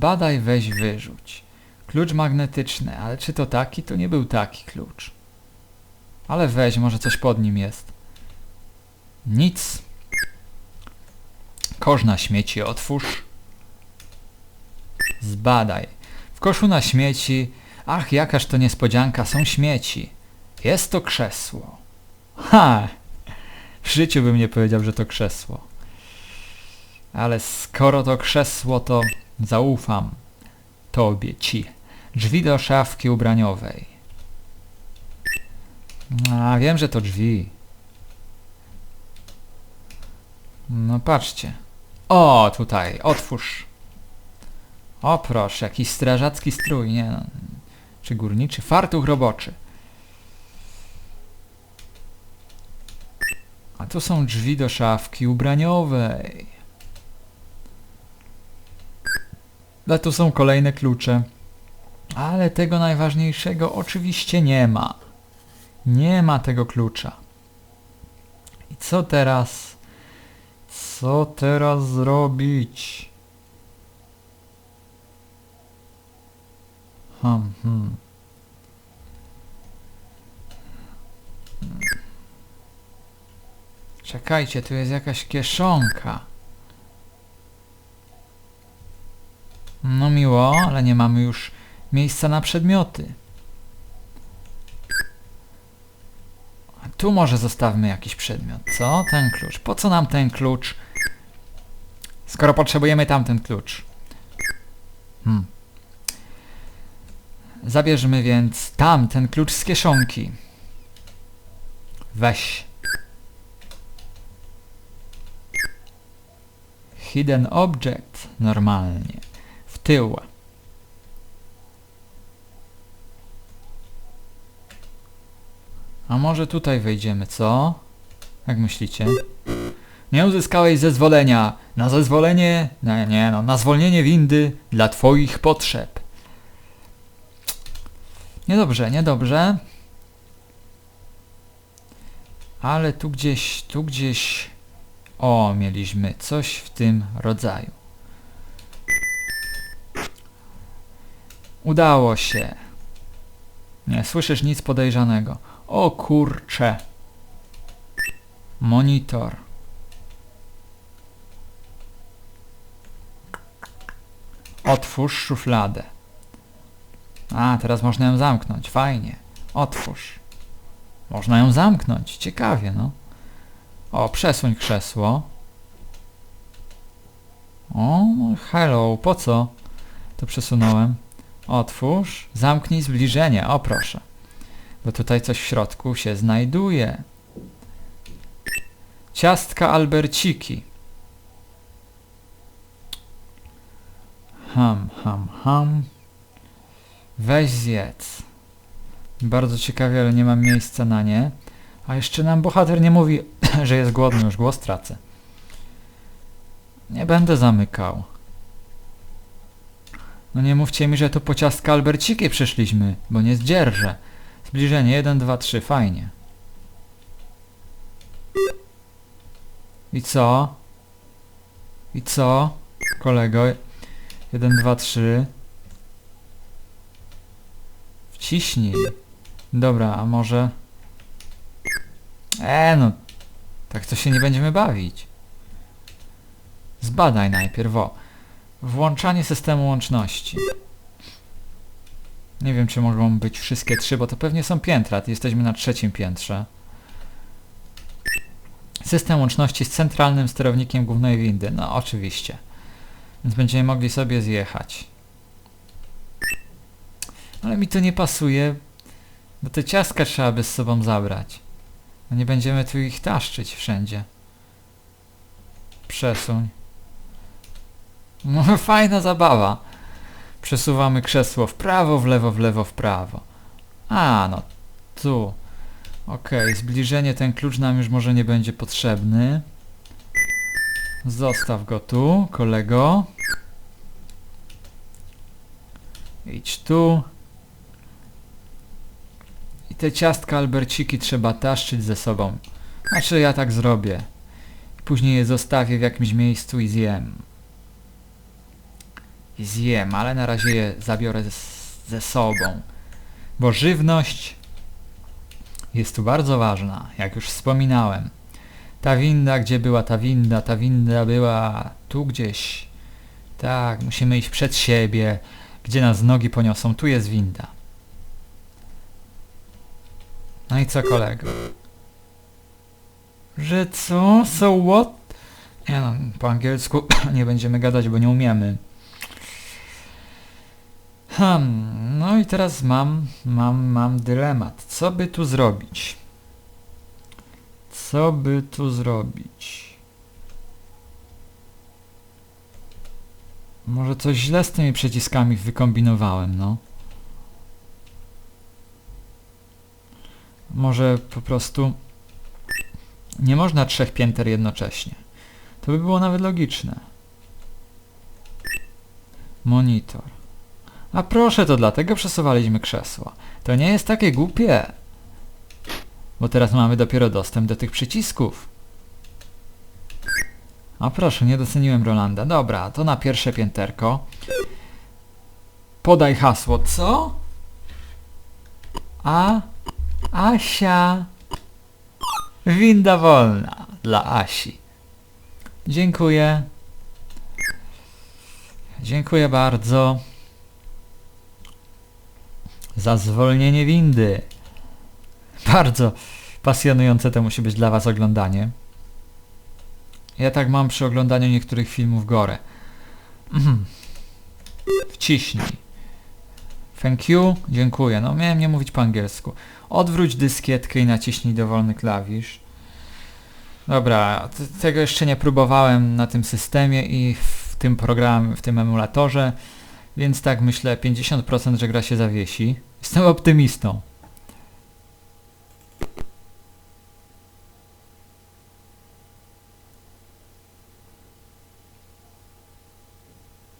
Badaj, weź, wyrzuć. Klucz magnetyczny, ale czy to taki? To nie był taki klucz. Ale weź, może coś pod nim jest. Nic. Kosz na śmieci otwórz. Zbadaj. W koszu na śmieci, ach jakaż to niespodzianka, są śmieci. Jest to krzesło. Ha! W życiu bym nie powiedział, że to krzesło. Ale skoro to krzesło, to zaufam tobie, ci. Drzwi do szafki ubraniowej. A, wiem, że to drzwi. No patrzcie. O, tutaj, otwórz. O proszę, jakiś strażacki strój, nie no. Czy górniczy? Fartuch roboczy. A tu są drzwi do szafki ubraniowej. A tu są kolejne klucze. Ale tego najważniejszego oczywiście nie ma. Nie ma tego klucza. I co teraz? Co teraz zrobić? Hmm, hmm. Czekajcie, tu jest jakaś kieszonka. No miło, ale nie mamy już miejsca na przedmioty. Tu może zostawmy jakiś przedmiot. Co? Ten klucz. Po co nam ten klucz? Skoro potrzebujemy tamten klucz. Hmm. Zabierzmy więc tam ten klucz z kieszonki. Weź. Hidden object. Normalnie. Tył. A może tutaj wejdziemy, co? Jak myślicie? Nie uzyskałeś zezwolenia. Na zezwolenie... Nie, nie no, na zwolnienie windy dla twoich potrzeb. Niedobrze, niedobrze. Ale tu gdzieś, tu gdzieś... O, mieliśmy coś w tym rodzaju. Udało się. Nie słyszysz nic podejrzanego. O kurcze. Monitor. Otwórz szufladę. A, teraz można ją zamknąć. Fajnie. Otwórz. Można ją zamknąć. Ciekawie, no. O, przesuń krzesło. O, hello, po co to przesunąłem? Otwórz, zamknij zbliżenie. O, proszę. Bo tutaj coś w środku się znajduje. Ciastka Alberciki. Ham, ham, ham. Weź zjedz. Bardzo ciekawie, ale nie mam miejsca na nie. A jeszcze nam bohater nie mówi, że jest głodny, już głos tracę. Nie będę zamykał. No nie mówcie mi, że to po ciastka Alberciki przyszliśmy, bo nie zdzierżę. Zbliżenie 1, 2, 3, fajnie. I co? I co? Kolego. 1, 2, 3. Wciśnij. Dobra, a może... E no, tak to się nie będziemy bawić. Zbadaj najpierw, o. Włączanie systemu łączności. Nie wiem, czy mogą być wszystkie trzy, bo to pewnie są piętra. Jesteśmy na trzecim piętrze. System łączności z centralnym sterownikiem głównej windy. No, oczywiście. Więc będziemy mogli sobie zjechać. Ale mi to nie pasuje, bo te ciastka trzeba by z sobą zabrać. No nie będziemy tu ich taszczyć wszędzie. Przesuń. No fajna zabawa. Przesuwamy krzesło w prawo, w lewo, w lewo, w prawo. A, no tu. Okej, zbliżenie, ten klucz nam już może nie będzie potrzebny. Zostaw go tu, kolego. Idź tu. I te ciastka alberciki trzeba taszczyć ze sobą. Znaczy ja tak zrobię. Później je zostawię w jakimś miejscu i zjem. Zjem, ale na razie je zabiorę ze sobą. Bo żywność jest tu bardzo ważna, jak już wspominałem. Ta winda, gdzie była ta winda? Ta winda była tu gdzieś. Tak, musimy iść przed siebie, gdzie nas nogi poniosą. Tu jest winda. No i co kolego? Że co? So what? Nie no, po angielsku nie będziemy gadać, bo nie umiemy. Hmm, no i teraz mam, mam, mam dylemat. Co by tu zrobić? Co by tu zrobić? Może coś źle z tymi przyciskami wykombinowałem, no. Może po prostu nie można trzech pięter jednocześnie. To by było nawet logiczne. Monitor. A proszę, to dlatego przesuwaliśmy krzesła. To nie jest takie głupie. Bo teraz mamy dopiero dostęp do tych przycisków. A proszę, nie doceniłem Rolanda. Dobra, to na pierwsze pięterko. Podaj hasło. Co? A? Asia. Winda wolna dla Asi. Dziękuję. Dziękuję bardzo za zwolnienie windy. Bardzo pasjonujące to musi być dla Was oglądanie. Ja tak mam przy oglądaniu niektórych filmów gore. Mhm. Wciśnij. Thank you. Dziękuję. No miałem nie mówić po angielsku. Odwróć dyskietkę i naciśnij dowolny klawisz. Dobra, tego jeszcze nie próbowałem na tym systemie i w tym programie, w tym emulatorze, więc tak myślę 50% że gra się zawiesi. Jestem optymistą.